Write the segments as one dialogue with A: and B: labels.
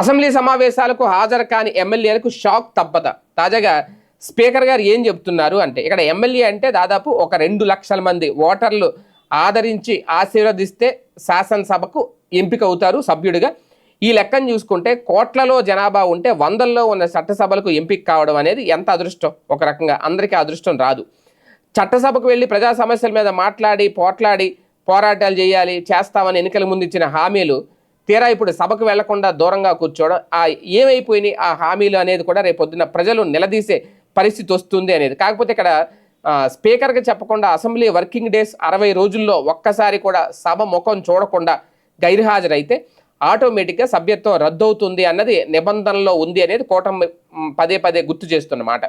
A: Assembly సమావేశాలకు హాజరు కాని ఎమ్మెల్యేలకు షాక్ తప్పద. తాజాగా స్పీకర్ గారు ఏం చెప్తున్నారు అంటే ఇక్కడ ఎమ్మెల్యే అంటే దాదాపు ఒక రెండు లక్షల మంది ఓటర్లు ఆదరించి ఆశీర్వదిస్తే శాసనసభకు ఎంపిక అవుతారు సభ్యుడిగా. ఈ లెక్కను చూసుకుంటే కోట్లలో జనాభా ఉంటే వందల్లో ఉన్న చట్టసభలకు ఎంపిక కావడం అనేది ఎంత అదృష్టం? ఒక రకంగా అందరికీ అదృష్టం రాదు. చట్టసభకు వెళ్ళి ప్రజా సమస్యల మీద మాట్లాడి పోట్లాడి పోరాటాలు చేయాలి చేస్తామని ఎన్నికల ముందు ఇచ్చిన హామీలు తీరా ఇప్పుడు సభకు వెళ్ళకుండా దూరంగా కూర్చోవడం ఆ ఏమైపోయినాయి ఆ హామీలు అనేది కూడా రేపొద్దున ప్రజలు నిలదీసే పరిస్థితి వస్తుంది అనేది. కాకపోతే ఇక్కడ స్పీకర్గా స్పీకర్కి చెప్పకుండా అసెంబ్లీ వర్కింగ్ డేస్ అరవై రోజుల్లో ఒక్కసారి కూడా సభ ముఖం చూడకుండా గైర్హాజరైతే ఆటోమేటిక్గా సభ్యత్వం రద్దవుతుంది అన్నది నిబంధనలో ఉంది అనేది కూటమి పదే పదే గుర్తు చేస్తున్నమాట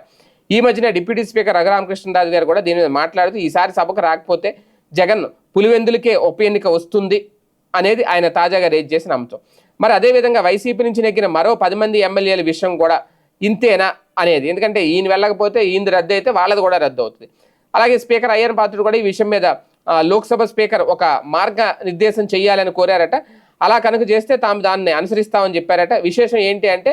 A: ఈ మధ్యన డిప్యూటీ స్పీకర్ రఘురామకృష్ణరాజు గారు కూడా దీని మీద మాట్లాడుతూ ఈసారి సభకు రాకపోతే జగన్ పులివెందులకే ఉప ఎన్నిక వస్తుంది అనేది ఆయన తాజాగా రేజ్ చేసిన అంశం. మరి అదేవిధంగా వైసీపీ నుంచి నెగ్గిన మరో పది మంది ఎమ్మెల్యేల విషయం కూడా ఇంతేనా అనేది. ఎందుకంటే ఈయన వెళ్ళకపోతే ఈయన రద్దు అయితే వాళ్ళది కూడా రద్దు అవుతుంది. అలాగే స్పీకర్ అయ్యన్ పాత్రుడు కూడా ఈ విషయం మీద లోక్సభ స్పీకర్ ఒక మార్గ నిర్దేశం చేయాలని కోరారట. అలా కనుక చేస్తే తాము దాన్ని అనుసరిస్తామని చెప్పారట. విశేషం ఏంటి అంటే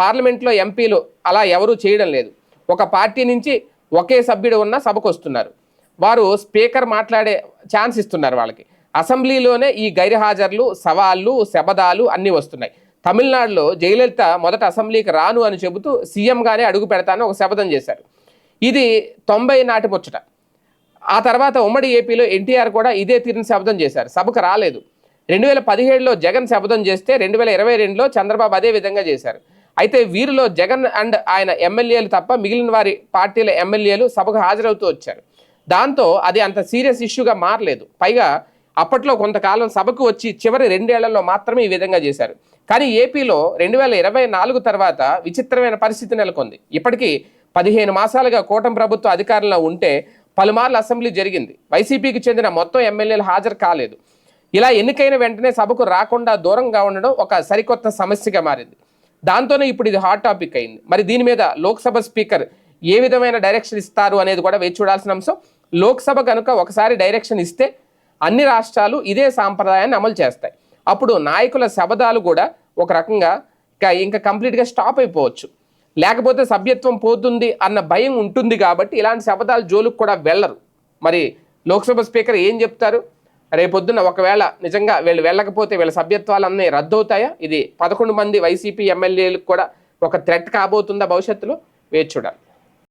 A: పార్లమెంట్లో ఎంపీలు అలా ఎవరూ చేయడం లేదు. ఒక పార్టీ నుంచి ఒకే సభ్యుడు ఉన్న సభకు వస్తున్నారు. వారు స్పీకర్ మాట్లాడే ఛాన్స్ ఇస్తున్నారు వాళ్ళకి. అసెంబ్లీలోనే ఈ గైర్హాజర్లు సవాళ్ళు శబదాలు అన్నీ వస్తున్నాయి. తమిళనాడులో జయలలిత మొదట అసెంబ్లీకి రాను అని చెబుతూ సీఎంగానే అడుగు పెడతానని ఒక శపథం చేశారు. ఇది తొంభై నాటి ముచ్చట. ఆ తర్వాత ఉమ్మడి ఏపీలో ఎన్టీఆర్ కూడా ఇదే తీరుని శపథం చేశారు. సభకు రాలేదు. రెండు వేల పదిహేడులో జగన్ శపథం చేస్తే రెండు వేల ఇరవై రెండులో చంద్రబాబు అదే విధంగా చేశారు. అయితే వీరిలో జగన్ అండ్ ఆయన ఎమ్మెల్యేలు తప్ప మిగిలిన వారి పార్టీల ఎమ్మెల్యేలు సభకు హాజరవుతూ వచ్చారు. దాంతో అది అంత సీరియస్ ఇష్యూగా మారలేదు. పైగా అప్పట్లో కొంతకాలం సభకు వచ్చి చివరి రెండేళ్ళలో మాత్రమే ఈ విధంగా చేశారు. కానీ ఏపీలో రెండు వేల ఇరవై నాలుగు తర్వాత విచిత్రమైన పరిస్థితి నెలకొంది. ఇప్పటికీ పదిహేను మాసాలుగా కూటమి ప్రభుత్వ అధికారంలో ఉంటే పలుమార్లు అసెంబ్లీ జరిగింది. వైసీపీకి చెందిన మొత్తం ఎమ్మెల్యేలు హాజరు కాలేదు. ఇలా ఎన్నికైన వెంటనే సభకు రాకుండా దూరంగా ఉండడం ఒక సరికొత్త సమస్యగా మారింది. దాంతోనే ఇప్పుడు ఇది హాట్ టాపిక్ అయింది. మరి దీని మీద లోక్సభ స్పీకర్ ఏ విధమైన డైరెక్షన్ ఇస్తారు అనేది కూడా వేచి చూడాల్సిన అంశం. లోక్సభ కనుక ఒకసారి డైరెక్షన్ ఇస్తే అన్ని రాష్ట్రాలు ఇదే సాంప్రదాయాన్ని అమలు చేస్తాయి. అప్పుడు నాయకుల శబదాలు కూడా ఒక రకంగా ఇంకా కంప్లీట్గా స్టాప్ అయిపోవచ్చు. లేకపోతే సభ్యత్వం పోతుంది అన్న భయం ఉంటుంది కాబట్టి ఇలాంటి శబదాలు జోలుకు కూడా వెళ్ళరు. మరి లోక్సభ స్పీకర్ ఏం చెప్తారు? రేపొద్దున ఒకవేళ నిజంగా వీళ్ళు వెళ్ళకపోతే వీళ్ళ సభ్యత్వాలు అన్నీ రద్దవుతాయా? ఇది పదకొండు మంది వైసీపీ ఎమ్మెల్యేలకు కూడా ఒక థ్రెట్ కాబోతుందా భవిష్యత్తులో? వేచి చూడాలి.